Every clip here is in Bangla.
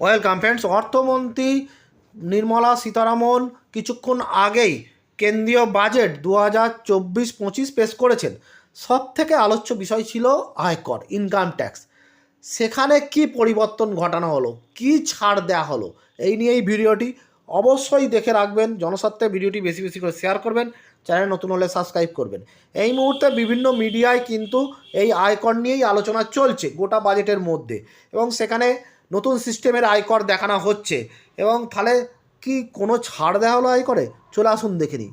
ওয়েলকাম ফ্রেন্ডস অর্থমন্ত্রী নির্মলা সীতারামন কিছুক্ষণ আগেই কেন্দ্রীয় বাজেট দু হাজার চব্বিশ পঁচিশ পেশ করেছেন। সব থেকে আলোচ্য বিষয় ছিল আয়কর ইনকাম ট্যাক্স সেখানে কি পরিবর্তন ঘটানো হলো? কি ছাড় দেওয়া হলো? এই নিয়ে এই ভিডিওটি অবশ্যই দেখে রাখবেন। জনস্বার্থে ভিডিওটি বেশি বেশি করে শেয়ার করবেন। চ্যানেল নতুন হলে সাবস্ক্রাইব করবেন। এই মুহূর্তে বিভিন্ন মিডিয়ায় কিন্তু এই আয়কর নিয়েই আলোচনা চলছে গোটা বাজেটের মধ্যে। এবং সেখানে নতুন সিস্টেমের আয়কর দেখানো হচ্ছে। এবং তাহলে কি কোনো ছাড় দেওয়া হলো আয়করে? চলে আসুন দেখে নিই।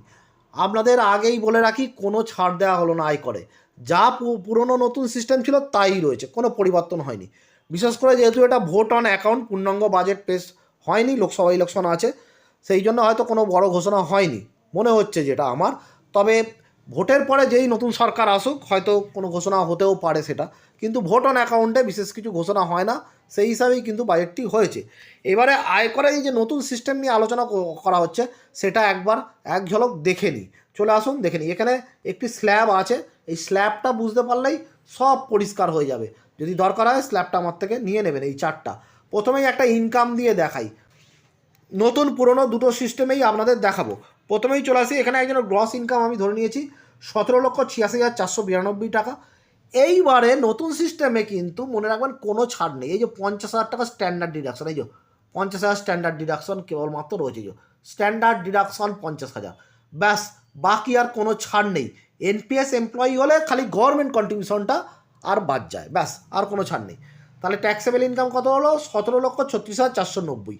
আপনাদের আগেই বলে রাখি, কোনো ছাড় দেওয়া হলো না আয়করে। যা পুরনো নতুন সিস্টেম ছিল তাই রয়েছে, কোনো পরিবর্তন হয়নি। বিশেষ করে যেহেতু এটা ভোট অন অ্যাকাউন্ট, পূর্ণাঙ্গ বাজেট পেশ হয়নি, লোকসভা ইলেকশন আছে, সেই জন্য হয়তো কোনো বড় ঘোষণা হয়নি। মনে হচ্ছে যেটা আমার। তবে ভোটের পরে যেই নতুন সরকার আসুক, হয়তো কোনো ঘোষণা হতেও পারে সেটা। কিন্তু ভোট অন অ্যাকাউন্টে বিশেষ কিছু ঘোষণা হয় না। সেই হিসাবেই কিন্তু বাজেটটি হয়েছে। এবারে আয়করে এই যে নতুন সিস্টেম নিয়ে আলোচনা করা হচ্ছে, সেটা একবার এক ঝলক দেখে নিই। চলে আসুন, দেখে নিই। এখানে একটি স্ল্যাব আছে। এই স্ল্যাবটা বুঝতে পারলেই সব পরিষ্কার হয়ে যাবে। যদি দরকার হয় স্ল্যাবটা আমার থেকে নিয়ে নেবেন এই চারটা। প্রথমেই একটা ইনকাম দিয়ে দেখাই। নতুন পুরনো দুটো সিস্টেমেই আপনাদের দেখাবো। প্রথমেই চলে আসি। এখানে একজনের গ্রস ইনকাম আমি ধরে নিয়েছি সতেরো লক্ষ ছিয়াশি হাজার চারশো বিরানব্বই টাকা। এইবারে নতুন সিস্টেমে কিন্তু মনে রাখবেন কোনো ছাড় নেই। এই যে পঞ্চাশ হাজার টাকা স্ট্যান্ডার্ড ডিডাকশন এই যে পঞ্চাশ হাজার স্ট্যান্ডার্ড ডিডাকশন কেবলমাত্র রয়েছে যে স্ট্যান্ডার্ড ডিডাকশন পঞ্চাশ হাজার। ব্যাস, বাকি আর কোনো ছাড় নেই। এনপিএস এমপ্লয়ি হলে খালি গভর্নমেন্ট কন্ট্রিবিউশনটা আর বাদ যায়। ব্যাস, আর কোনো ছাড় নেই। তাহলে ট্যাক্সেবল ইনকাম কত হলো? সতেরো লক্ষ ছত্রিশ হাজার চারশো নব্বই।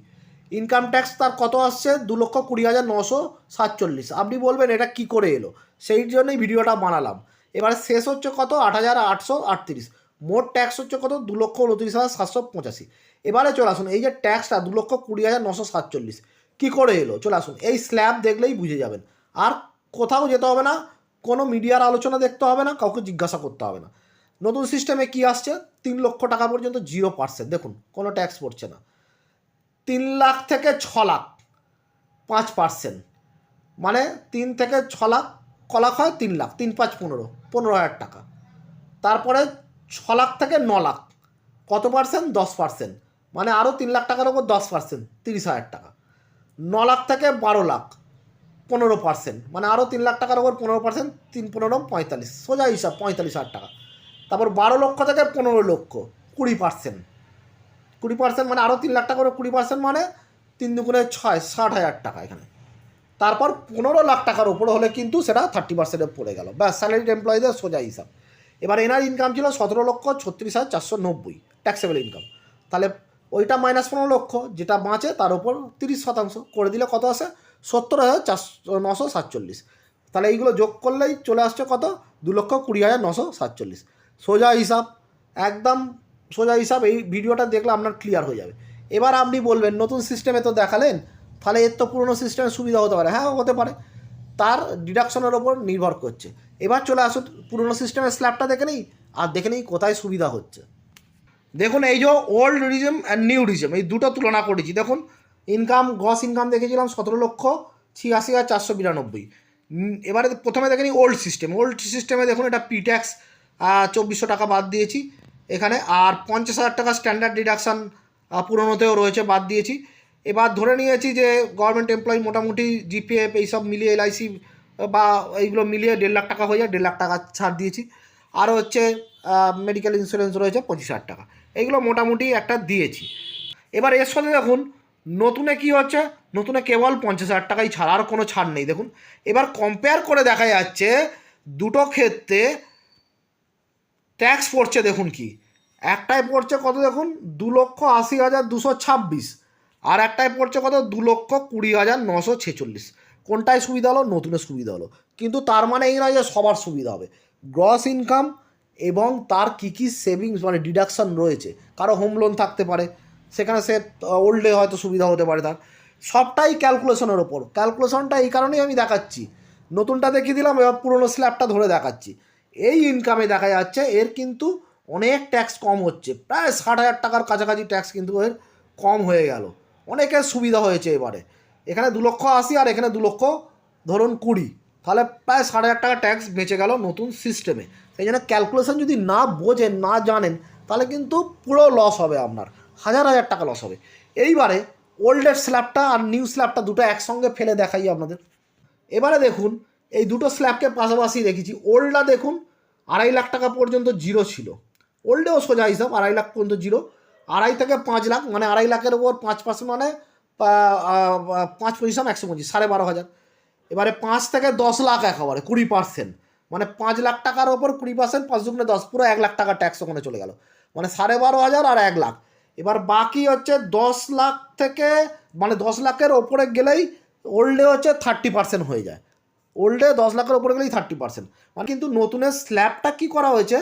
ইনকাম ট্যাক্স তার কত আসছে? দু লক্ষ কুড়ি হাজার নশো সাতচল্লিশ। আপনি বলবেন এটা কি করে এলো? সেই জন্যই ভিডিওটা বানালাম। এবারে শেষ হচ্ছে কত? আট হাজার আটশো আটত্রিশ। মোট ট্যাক্স হচ্ছে কত? দু লক্ষ উনত্রিশ হাজার সাতশো পঁচাশি। এবারে চলে আসুন, এই যে ট্যাক্সটা দু লক্ষ কুড়ি হাজার নশো সাতচল্লিশ। কী করে এলো? চলে আসুন, এই স্ল্যাব দেখলেই বুঝে যাবেন। আর কোথাও যেতে হবে না, কোনো মিডিয়ার আলোচনা দেখতে হবে না, কাউকে জিজ্ঞাসা করতে হবে না। নতুন সিস্টেমে কি আসছে? তিন লক্ষ টাকা পর্যন্ত জিরো পার্সেন্ট দেখুন, কোনো ট্যাক্স পড়ছে না। তিন লাখ থেকে ছ লাখ, পাঁচ পার্সেন্ট মানে তিন থেকে ছ লাখ লাখ হয় তিন লাখ, তিন পাঁচ পনেরো পনেরো হাজার টাকা। তারপরে ছ লাখ থেকে ন লাখ, কত পার্সেন্ট দশ পার্সেন্ট মানে আরও তিন লাখ টাকার ওপর দশ পার্সেন্ট তিরিশ হাজার টাকা। ন লাখ থেকে বারো লাখ, পনেরো পার্সেন্ট মানে আরও তিন লাখ টাকার ওপর পনেরো পার্সেন্ট তিন, পনেরো, পঁয়তাল্লিশ। সোজা হিসাব, পঁয়তাল্লিশ হাজার টাকা। তারপর বারো লক্ষ থেকে পনেরো লক্ষ, কুড়ি পার্সেন্ট কুড়ি পার্সেন্ট মানে আরও তিন লাখ টাকা করে কুড়ি পার্সেন্ট মানে তিন দুগুণে ছয়, ষাট হাজার টাকা এখানে। তারপর পনেরো লাখ টাকার উপরে হলে কিন্তু সেটা থার্টি পার্সেন্টে পড়ে গেল। ব্যাস স্যালারিড এমপ্লয়ীদের সোজা হিসাব। এবার এনার ইনকাম ছিল সতেরো লক্ষ ছত্রিশ হাজার চারশো নব্বই ট্যাক্সেবল ইনকাম তাহলে ওইটা মাইনাস পনেরো লক্ষ, যেটা বাঁচে তার উপর তিরিশ শতাংশ। করে দিলে কত আসে? সত্তর হাজার চারশো, নশো সাতচল্লিশ। তাহলে এইগুলো যোগ করলেই চলে আসছে কত? দু লক্ষ কুড়ি হাজার নশো সাতচল্লিশ। সোজা হিসাব, একদম সোজা হিসাব। এই ভিডিওটা দেখলে আপনার ক্লিয়ার হয়ে যাবে। এবার আপনি বলবেন, নতুন সিস্টেমে তো দেখালেন তাহলে এর তো পুরনো সিস্টেমের সুবিধা হতে পারে। হ্যাঁ হতে পারে। তার ডিডাকশনের ওপর নির্ভর করছে। এবার চলে আসুন, পুরনো সিস্টেমের স্ল্যাবটা দেখে নিই, আর দেখে নিই কোথায় সুবিধা হচ্ছে। দেখুন, এই যে old regime and new regime এই দুটো তুলনা করেছি। দেখুন ইনকাম গ্রস ইনকাম দেখেছিলাম সতেরো লক্ষ ছিয়াশি হাজার চারশো বিরানব্বই। এবারে প্রথমে দেখে নিই ওল্ড সিস্টেম ওল্ড সিস্টেমে দেখুন, এটা পি ট্যাক্স চব্বিশশো টাকা বাদ দিয়েছি। এখানে আর পঞ্চাশ হাজার টাকা স্ট্যান্ডার্ড ডিডাকশান পুরোনোতেও রয়েছে, বাদ দিয়েছি। এবার ধরে নিয়েছি যে গভর্নমেন্ট এমপ্লয়ি মোটামুটি জিপিএফ এইসব মিলিয়ে এলআইসি বা এইগুলো মিলিয়ে দেড় লাখ টাকা হয়ে যায়, দেড় লাখ টাকা ছাড় দিয়েছি। আর হচ্ছে মেডিকেল ইন্স্যুরেন্স রয়েছে পঁচিশ হাজার টাকা। এইগুলো মোটামুটি একটা দিয়েছি। এবার এর সাথে দেখুন, নতুনে কি হচ্ছে? নতুনে কেবল পঞ্চাশ হাজার টাকাই ছাড়, আর কোনো ছাড় নেই। দেখুন, এবার কম্পেয়ার করে দেখা যাচ্ছে, দুটো ক্ষেত্রে ট্যাক্স পড়ছে দেখুন কি? একটাই পড়ছে কত দেখুন? দু লক্ষ আশি হাজার দুশো ছাব্বিশ। আর একটায় পড়ছে কত? দু লক্ষ কুড়ি হাজার নশো ছেচল্লিশ। কোনটায় সুবিধা হলো? নতুনের সুবিধা হলো। কিন্তু তার মানে এই নয় যে সবার সুবিধা হবে। গ্রস ইনকাম এবং তার কী কী সেভিংস মানে ডিডাকশন রয়েছে। কারও হোম লোন থাকতে পারে। সেখানে সে ওল্ডে হয়তো সুবিধা হতে পারে তার। সবটাই ক্যালকুলেশনের ওপর। ক্যালকুলেশনটা এই কারণেই আমি দেখাচ্ছি। নতুনটা দেখিয়ে দিলাম, এবার পুরোনো স্ল্যাবটা ধরে দেখাচ্ছি। এই ইনকামে দেখা যাচ্ছে এর কিন্তু অনেক ট্যাক্স কম হচ্ছে। প্রায় ষাট হাজার টাকার কাছাকাছি ট্যাক্স কিন্তু এর কম হয়ে গেল। অনেকের সুবিধা হয়েছে এবারে। এখানে দু লক্ষ আশি আর এখানে দু লক্ষ ধরুন কুড়ি। তাহলে প্রায় সাড়ে হাজার টাকা ট্যাক্স বেঁচে গেল নতুন সিস্টেমে সেই জন্য ক্যালকুলেশন যদি না বোঝেন, না জানেন, তাহলে কিন্তু পুরো লস হবে আপনার। হাজার হাজার টাকা লস হবে। এইবারে ওল্ডের স্ল্যাবটা আর নিউ স্ল্যাবটা দুটো একসঙ্গে ফেলে দেখাই আপনাদের। এবারে দেখুন, এই দুটো স্ল্যাবকে পাশাপাশি রেখেছি। ওল্ডটা দেখুন, আড়াই লাখ টাকা পর্যন্ত জিরো ছিল। ওল্ডেও সোজা হিসাব, আড়াই লাখ পর্যন্ত জিরো আড়াই থেকে পাঁচ লাখ মানে আড়াই লাখের উপর পাঁচ পার্সেন্ট মানে পাঁচ পঁচিশ একশো পঁচিশ, সাড়ে বারো হাজার। এবারে পাঁচ থেকে দশ লাখ একেবারে, কুড়ি পার্সেন্ট মানে পাঁচ লাখ টাকার ওপর কুড়ি পার্সেন্ট পাঁচ দুগুণে দশ, পুরো এক লাখ টাকা ট্যাক্স ওখানে চলে গেল। মানে সাড়ে বারো হাজার আর এক লাখ। এবার বাকি হচ্ছে দশ লাখ থেকে মানে দশ লাখের ওপরে গেলেই ওল্ডে হচ্ছে থার্টি পার্সেন্ট হয়ে যায়। ওল্ডে দশ লাখের ওপরে গেলেই থার্টি পার্সেন্ট মানে কিন্তু নতুনের স্ল্যাবটা কী করা হয়েছে?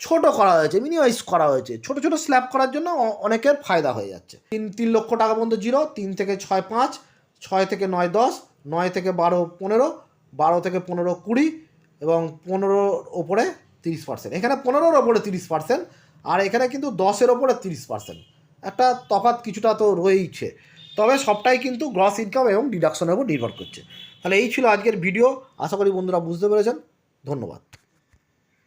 ছোট করা হয়েছে মিনিমাইজ করা হয়েছে। ছোট ছোট স্ল্যাব করার জন্য অনেকের ফায়দা হয়ে যাচ্ছে। তিন তিন লক্ষ টাকা পর্যন্ত জিরো তিন থেকে ছয় পাঁচ, ছয় থেকে নয় দশ, নয় থেকে বারো পনেরো, বারো থেকে পনেরো কুড়ি এবং পনেরোর ওপরে তিরিশ পার্সেন্ট এখানে পনেরোর ওপরে তিরিশ পার্সেন্ট আর এখানে কিন্তু দশের ওপরে তিরিশ পার্সেন্ট একটা তফাৎ কিছুটা তো রয়েইছে। তবে সবটাই কিন্তু গ্রস ইনকাম এবং ডিডাকশনের উপর নির্ভর করছে। তাহলে এই ছিল আজকের ভিডিও আশা করি বন্ধুরা বুঝতে পেরেছেন। ধন্যবাদ।